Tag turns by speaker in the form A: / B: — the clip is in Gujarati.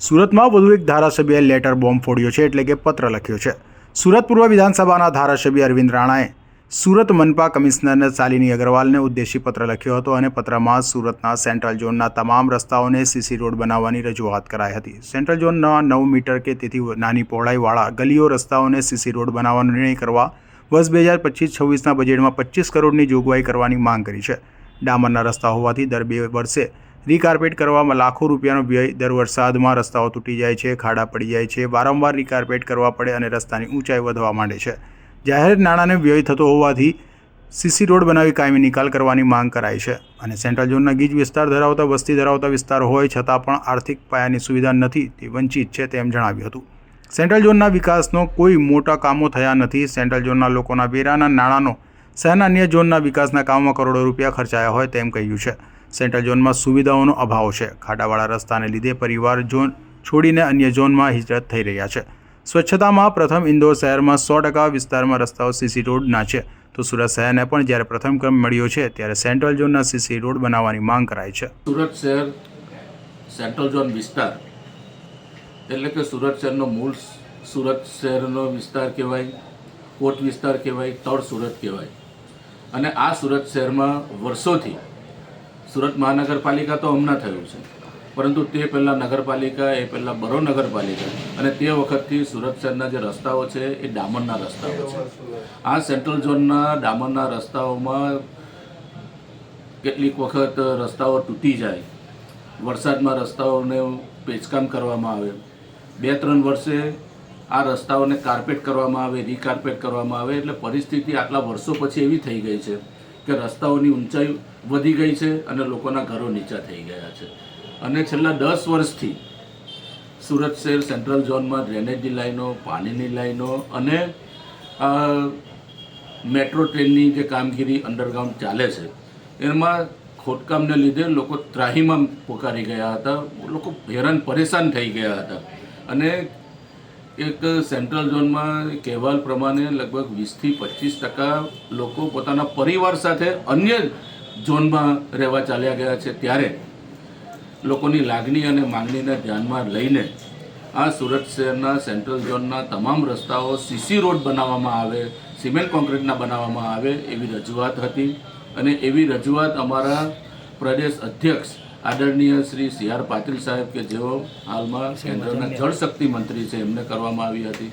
A: સુરતમાં વધુ એક ધારાસભ્યએ લેટર બોમ્બ ફોડ્યો છે એટલે કે પત્ર લખ્યો છે. સુરત પૂર્વ વિધાનસભાના ધારાસભ્ય અરવિંદ રાણાએ સુરત મનપા કમિશનરને શાલિની અગ્રવાલને ઉદ્દેશી પત્ર લખ્યો હતો અને પત્રમાં સુરતના સેન્ટ્રલ ઝોનના તમામ રસ્તાઓને સીસી રોડ બનાવવાની રજૂઆત કરાઈ હતી. સેન્ટ્રલ ઝોનના નવ મીટર કે તેથી નાની પહોળાઈવાળા ગલીઓ રસ્તાઓને સીસી રોડ બનાવવાનો નિર્ણય કરવા વર્ષ બે હજાર પચીસ છવ્વીસના બજેટમાં પચીસ કરોડની જોગવાઈ કરવાની માંગ કરી છે. ડામરના રસ્તા હોવાથી દર બે વર્ષે રીકાર્પેટ કરવામાં લાખો રૂપિયાનો વ્યય દર વરસાદમાં રસ્તાઓ તૂટી જાય છે, ખાડા પડી જાય છે, વારંવાર રીકાર્પેટ કરવા પડે અને રસ્તાની ઊંચાઈ વધવા માંડે છે. જાહેર નાણાંને વ્યય થતો હોવાથી સીસી રોડ બનાવી કાયમી નિકાલ કરવાની માંગ કરાઈ છે અને સેન્ટ્રલ ઝોનના ગીચ વિસ્તાર ધરાવતા, વસ્તી ધરાવતા વિસ્તાર હોય છતાં પણ આર્થિક પાયાની સુવિધા નથી તે વંચિત છે તેમ જણાવ્યું હતું. સેન્ટ્રલ ઝોનના વિકાસનો કોઈ મોટા કામો થયા નથી. સેન્ટ્રલ ઝોનના લોકોના વેરાના નાણાંનો શહેરના અન્ય ઝોનના વિકાસના કામમાં કરોડો રૂપિયા ખર્ચાયા હોય તેમ કહ્યું છે. સેન્ટ્રલ ઝોનમાં સુવિધાઓનો અભાવ છે. ખાડાવાળા રસ્તાને લીધે પરિવાર ઝોન છોડીને અન્ય ઝોનમાં હિજરત થઈ રહ્યા છે. સ્વચ્છતામાં પ્રથમ ઇન્દોર શહેરમાં સો ટકા વિસ્તારમાં રસ્તાઓ સીસી રોડના છે. તો સુરત શહેરને પણ જ્યારે પ્રથમ ક્રમ મળ્યો છે, ત્યારે સેન્ટ્રલ ઝોનના સીસી રોડ બનાવવાની માંગ કરાઈ છે.
B: સુરત શહેર સેન્ટ્રલ ઝોન વિસ્તાર, એટલે કે સુરત શહેરનો મૂળ સુરત શહેરનો વિસ્તાર કહેવાય, કોટ વિસ્તાર કહેવાય, તળ સુરત કહેવાય. અને આ સુરત શહેરમાં વર્ષોથી સુરત મહાનગરપાલિકા તો હમણાં થયું છે. પરંતુ તે પહેલાં નગરપાલિકા, એ પહેલાં બરો નગરપાલિકા અને તે વખતથી સુરત શહેરના જે રસ્તાઓ છે, એ ડામરના રસ્તાઓ છે. આ સેન્ટ્રલ ઝોનના ડામરના રસ્તાઓમાં કેટલીક વખત રસ્તાઓ તૂટી જાય. વરસાદમાં રસ્તાઓને પેચકામ કરવામાં આવે. બે ત્રણ વર્ષે આ રસ્તાઓને કાર્પેટ કરવામાં આવે, રીકાર્પેટ કરવામાં આવે, એટલે પરિસ્થિતિ આટલા વર્ષો પછી એવી થઈ ગઈ છે. કે રસ્તાઓની ઊંચાઈ વધી ગઈ છે અને લોકોના ઘરો નીચા થઈ ગયા છે. અને છેલ્લા દસ વર્ષથી સુરત શહેર સેન્ટ્રલ ઝોનમાં ડ્રેનેજની લાઈનો, પાણીની લાઈનો અને મેટ્રો ટ્રેનની જે કામગીરી અંડરગ્રાઉન્ડ ચાલે છે, એમાં ખોટકામને લીધે લોકો ત્રાહીમામ પોકારી ગયા હતા. લોકો હેરાન પરેશાન થઈ ગયા હતા. અને એક સેન્ટ્રલ ઝોનમાં કહેવાલ પ્રમાણે લગભગ વીસથી પચીસ ટકા લોકો પોતાના પરિવાર સાથે અન્ય ઝોનમાં રહેવા ચાલ્યા ગયા છે. ત્યારે લોકોની લાગણી અને માંગણીને ધ્યાનમાં લઈને આ સુરત શહેરના સેન્ટ્રલ ઝોનના તમામ રસ્તાઓ સીસી રોડ બનાવવામાં આવે, સિમેન્ટ કોન્ક્રીટના બનાવવામાં આવે એવી રજૂઆત હતી. અને એવી રજૂઆત અમારા પ્રદેશ અધ્યક્ષ આદરણીય શ્રી સી આર પાટીલ સાહેબ કે જેઓ હાલમાં કેન્દ્રના જળશક્તિ મંત્રી છે, એમને કરવામાં આવી હતી.